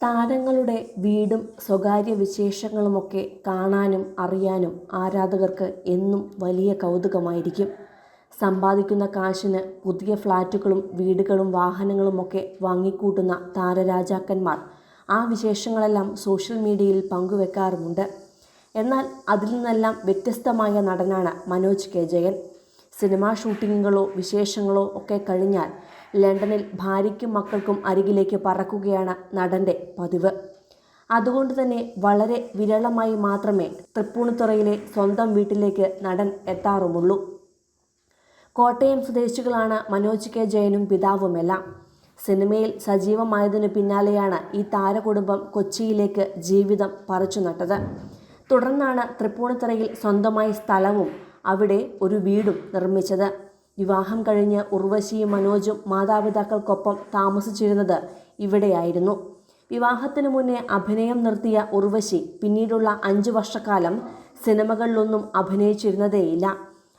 താരങ്ങളുടെ വീടും സ്വകാര്യ വിശേഷങ്ങളുമൊക്കെ കാണാനും അറിയാനും ആരാധകർക്ക് എന്നും വലിയ കൗതുകമായിരിക്കും. സമ്പാദിക്കുന്ന കാശിന് പുതിയ ഫ്ലാറ്റുകളും വീടുകളും വാഹനങ്ങളുമൊക്കെ വാങ്ങിക്കൂട്ടുന്ന താരരാജാക്കന്മാർ ആ വിശേഷങ്ങളെല്ലാം സോഷ്യൽ മീഡിയയിൽ പങ്കുവെക്കാറുമുണ്ട്. എന്നാൽ അതിൽ നിന്നെല്ലാം വ്യത്യസ്തമായ നടനാണ് മനോജ് കെ ജയൻ. സിനിമാ ഷൂട്ടിങ്ങുകളോ വിശേഷങ്ങളോ ഒക്കെ കഴിഞ്ഞാൽ ലണ്ടനിൽ ഭാര്യയ്ക്കും മക്കൾക്കും അരികിലേക്ക് പറക്കുകയാണ് നടന്റെ പതിവ്. അതുകൊണ്ട് തന്നെ വളരെ വിരളമായി മാത്രമേ തൃപ്പൂണിത്തുറയിലെ സ്വന്തം വീട്ടിലേക്ക് നടൻ എത്താറുമുള്ളൂ. കോട്ടയം സ്വദേശികളാണ് മനോജ് കെ ജയനും പിതാവുമെല്ലാം. സിനിമയിൽ സജീവമായതിനു പിന്നാലെയാണ് ഈ താരകുടുംബം കൊച്ചിയിലേക്ക് ജീവിതം പറിച്ചു നട്ടത്. തുടർന്നാണ് തൃപ്പൂണിത്തുറയിൽ സ്വന്തമായി സ്ഥലവും അവിടെ ഒരു വീടും നിർമ്മിച്ചത്. വിവാഹം കഴിഞ്ഞ് ഉർവശിയും മനോജും മാതാപിതാക്കൾക്കൊപ്പം താമസിച്ചിരുന്നത് ഇവിടെയായിരുന്നു. വിവാഹത്തിന് മുന്നേ അഭിനയം നിർത്തിയ ഉർവശി പിന്നീടുള്ള അഞ്ചു വർഷക്കാലം സിനിമകളിലൊന്നും അഭിനയിച്ചിരുന്നതേയില്ല.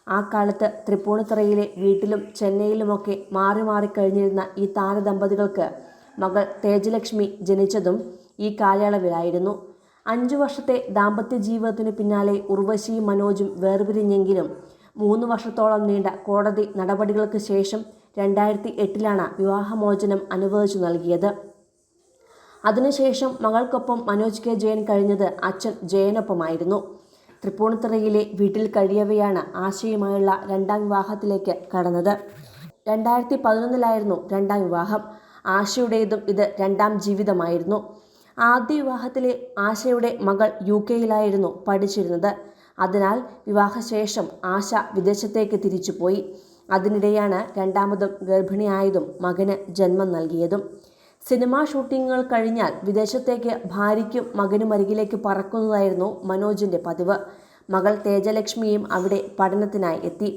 ആ കാലത്ത് തൃപ്പൂണിത്തറയിലെ വീട്ടിലും ചെന്നൈയിലുമൊക്കെ മാറി മാറി കഴിഞ്ഞിരുന്ന ഈ താരദമ്പതികൾക്ക് മകൾ തേജലക്ഷ്മി ജനിച്ചതും ഈ കാലയളവിലായിരുന്നു. അഞ്ചു വർഷത്തെ ദാമ്പത്യ ജീവിതത്തിന് പിന്നാലെ ഉർവശിയും മനോജും വേർപിരിഞ്ഞെങ്കിലും മൂന്ന് വർഷത്തോളം നീണ്ട കോടതി നടപടികൾക്ക് ശേഷം രണ്ടായിരത്തി എട്ടിലാണ് വിവാഹമോചനം അനുവദിച്ചു നൽകിയത്. അതിനുശേഷം മകൾക്കൊപ്പം മനോജ് കെ ജയൻ കഴിഞ്ഞത് അച്ഛൻ ജയനൊപ്പമായിരുന്നു. തൃപ്പൂണിത്തുറയിലെ വീട്ടിൽ കഴിയവെയാണ് ആശയുമായുള്ള രണ്ടാം വിവാഹത്തിലേക്ക് കടന്നത്. രണ്ടായിരത്തി പതിനൊന്നിലായിരുന്നു രണ്ടാം വിവാഹം. ആശയുടേതും ഇത് രണ്ടാം ജീവിതമായിരുന്നു. ആദ്യ വിവാഹത്തിലെ ആശയുടെ മകൾ യു കെയിലായിരുന്നു പഠിച്ചിരുന്നത്. അതിനാൽ വിവാഹശേഷം ആശ വിദേശത്തേക്ക് തിരിച്ചുപോയി. അതിനിടെയാണ് രണ്ടാമതും ഗർഭിണിയായതും മകന് ജന്മം നൽകിയതും. സിനിമാ ഷൂട്ടിങ്ങുകൾ കഴിഞ്ഞാൽ വിദേശത്തേക്ക് ഭാര്യയ്ക്കും മകനും അരികിലേക്ക് പറക്കുന്നതായിരുന്നു മനോജിന്റെ പതിവ്. മകൾ തേജലക്ഷ്മിയും അവിടെ പഠനത്തിനായി എത്തി.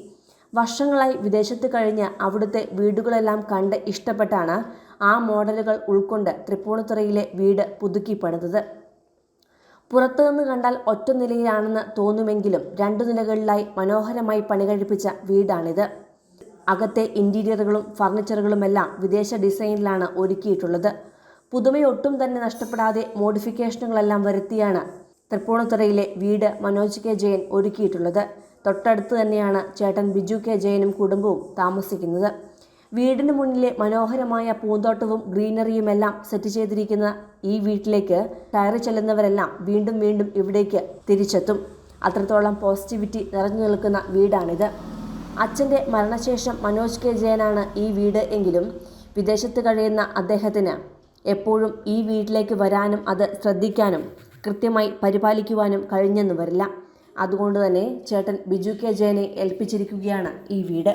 വർഷങ്ങളായി വിദേശത്ത് കഴിഞ്ഞ് അവിടുത്തെ വീടുകളെല്ലാം കണ്ട് ഇഷ്ടപ്പെട്ടാണ് ആ മോഡലുകൾ ഉൾക്കൊണ്ട് തൃപ്പൂണിത്തുറയിലെ വീട് പുതുക്കി പണിതത്. പുറത്തുനിന്ന് കണ്ടാൽ ഒറ്റ നിലയിലാണെന്ന് തോന്നുമെങ്കിലും രണ്ടു നിലകളിലായി മനോഹരമായി പണികഴിപ്പിച്ച വീടാണിത്. അകത്തെ ഇന്റീരിയറുകളും ഫർണിച്ചറുകളുമെല്ലാം വിദേശ ഡിസൈനിലാണ് ഒരുക്കിയിട്ടുള്ളത്. പുതുമയൊട്ടും തന്നെ നഷ്ടപ്പെടാതെ മോഡിഫിക്കേഷനുകളെല്ലാം വരുത്തിയാണ് തൃപ്പൂണിത്തുറയിലെ വീട് മനോജ് കെ ജയൻ ഒരുക്കിയിട്ടുള്ളത്. തൊട്ടടുത്ത് തന്നെയാണ് ചേട്ടൻ ബിജു കെ ജയനും കുടുംബവും താമസിക്കുന്നത്. വീടിന് മുന്നിലെ മനോഹരമായ പൂന്തോട്ടവും ഗ്രീനറിയും എല്ലാം സെറ്റ് ചെയ്തിരിക്കുന്ന ഈ വീട്ടിലേക്ക് കയറി ചെല്ലുന്നവരെല്ലാം വീണ്ടും വീണ്ടും ഇവിടേക്ക് തിരിച്ചെത്തും. അത്രത്തോളം പോസിറ്റിവിറ്റി നിറഞ്ഞു നിൽക്കുന്ന വീടാണിത്. അച്ഛന്റെ മരണശേഷം മനോജ് കെ. ജയനാണ് ഈ വീട് എങ്കിലും വിദേശത്ത് കഴിയുന്ന അദ്ദേഹത്തിന് എപ്പോഴും ഈ വീട്ടിലേക്ക് വരാനും അത് ശ്രദ്ധിക്കാനും കൃത്യമായി പരിപാലിക്കുവാനും കഴിഞ്ഞെന്ന് വരില്ല. അതുകൊണ്ട് തന്നെ ചേട്ടൻ ബിജു കെ. ജയനെ ഏൽപ്പിച്ചിരിക്കുകയാണ് ഈ വീട്.